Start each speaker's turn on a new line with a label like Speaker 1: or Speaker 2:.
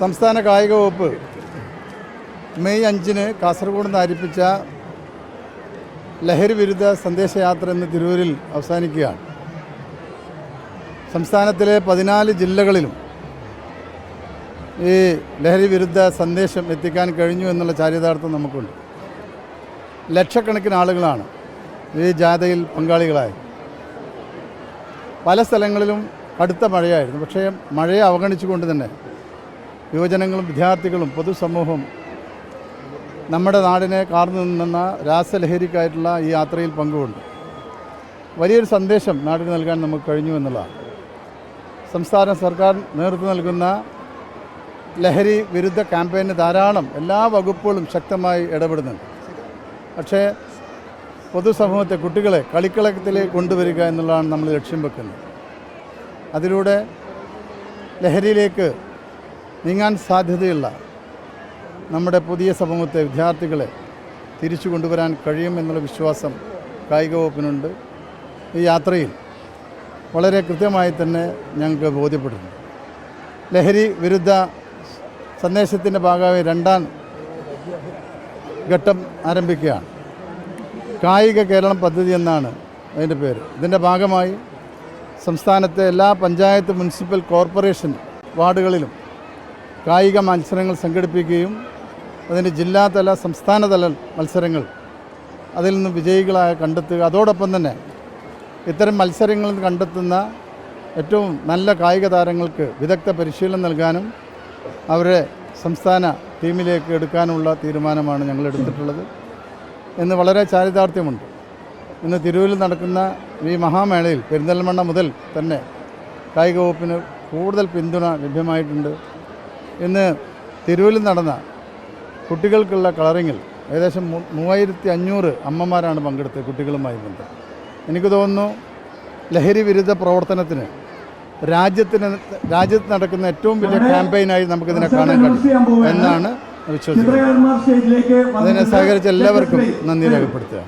Speaker 1: സംസ്ഥാന കായിക വകുപ്പ് മെയ് അഞ്ചിന് കാസർഗോഡ് നിന്ന് ആരംഭിച്ച ലഹരി വിരുദ്ധ സന്ദേശയാത്ര ഇന്ന് തിരൂരിൽ അവസാനിക്കുകയാണ്. സംസ്ഥാനത്തിലെ പതിനാല് ജില്ലകളിലും ഈ ലഹരി വിരുദ്ധ സന്ദേശം എത്തിക്കാൻ കഴിഞ്ഞു എന്നുള്ള ചാരിതാർത്ഥം നമുക്കുണ്ട്. ലക്ഷക്കണക്കിന് ആളുകളാണ് ഈ ജാഥയിൽ പങ്കാളികളായത്. പല സ്ഥലങ്ങളിലും കടുത്ത മഴയായിരുന്നു. പക്ഷേ മഴയെ അവഗണിച്ചുകൊണ്ട് തന്നെ യുവജനങ്ങളും വിദ്യാർത്ഥികളും പൊതുസമൂഹവും നമ്മുടെ നാടിനെ കാർന്നു നിന്ന രാസലഹരിക്കായിട്ടുള്ള ഈ യാത്രയിൽ പങ്കുകൊണ്ട് വലിയൊരു സന്ദേശം നാടിന് നൽകാൻ നമുക്ക് കഴിഞ്ഞു എന്നുള്ളതാണ്. സംസ്ഥാന സർക്കാർ നേതൃത്വം നൽകുന്ന ലഹരി വിരുദ്ധ ക്യാമ്പയിന് ധാരാളം എല്ലാ വകുപ്പുകളും ശക്തമായി ഇടപെടുന്നുണ്ട്. പക്ഷേ പൊതുസമൂഹത്തെ കുട്ടികളെ കളിക്കളത്തിലേക്ക് കൊണ്ടുവരിക എന്നുള്ളതാണ് നമ്മൾ ലക്ഷ്യം വെക്കുന്നത്. അതിലൂടെ ലഹരിയിലേക്ക് നീങ്ങാൻ സാധ്യതയുള്ള നമ്മുടെ പുതിയ സമൂഹത്തെ വിദ്യാർത്ഥികളെ തിരിച്ചു കൊണ്ടുവരാൻ കഴിയുമെന്നുള്ള വിശ്വാസം കായിക വകുപ്പിനുണ്ട്. ഈ യാത്രയിൽ വളരെ കൃത്യമായി തന്നെ ഞങ്ങൾക്ക് ബോധ്യപ്പെടുന്നു ലഹരി വിരുദ്ധ സന്ദേശത്തിന്റെ ഭാഗമായി രണ്ടാം ഘട്ടം ആരംഭിക്കുകയാണ്. കായിക കേരളം പദ്ധതി എന്നാണ് അതിന്റെ പേര്. ഇതിന്റെ ഭാഗമായി സംസ്ഥാനത്തെ എല്ലാ പഞ്ചായത്ത് മുനിസിപ്പൽ കോർപ്പറേഷൻ വാർഡുകളിലും കായിക മത്സരങ്ങൾ സംഘടിപ്പിക്കുകയും അതിന് ജില്ലാതല സംസ്ഥാനതല മത്സരങ്ങൾ അതിൽ നിന്ന് വിജയികളായ കണ്ടെത്തുക. അതോടൊപ്പം തന്നെ ഇത്തരം മത്സരങ്ങളിൽ കണ്ടെത്തുന്ന ഏറ്റവും നല്ല കായിക താരങ്ങൾക്ക് വിദഗ്ധ പരിശീലനം നൽകാനും അവരെ സംസ്ഥാന ടീമിലേക്ക് എടുക്കാനുള്ള തീരുമാനമാണ് ഞങ്ങൾ എടുത്തിട്ടുള്ളത് എന്ന് വളരെ ചാരിതാർത്ഥ്യമുണ്ട്. ഇന്ന് തിരൂരിൽ നടക്കുന്ന ഈ മഹാമേളയിൽ പെരിന്തൽമണ്ണ മുതൽ തന്നെ കായിക വകുപ്പിന് കൂടുതൽ പിന്തുണ ലഭ്യമായിട്ടുണ്ട്. ഇന്ന് തിരൂരിൽ നടന്ന കുട്ടികൾക്കുള്ള കളറിങ്ങിൽ ഏകദേശം മൂവായിരത്തി അഞ്ഞൂറ് അമ്മമാരാണ് പങ്കെടുത്തത് കുട്ടികളുമായി ബന്ധം. എനിക്ക് തോന്നുന്നു ലഹരി വിരുദ്ധ പ്രവർത്തനത്തിന് രാജ്യത്തിന് രാജ്യത്ത് നടക്കുന്ന ഏറ്റവും വലിയ ക്യാമ്പയിനായി നമുക്കിതിനെ കാണാൻ കഴിയും എന്നാണ് വിശ്വസിക്കുന്നത്. അതിനെ സഹകരിച്ച എല്ലാവർക്കും നന്ദി രേഖപ്പെടുത്തുക.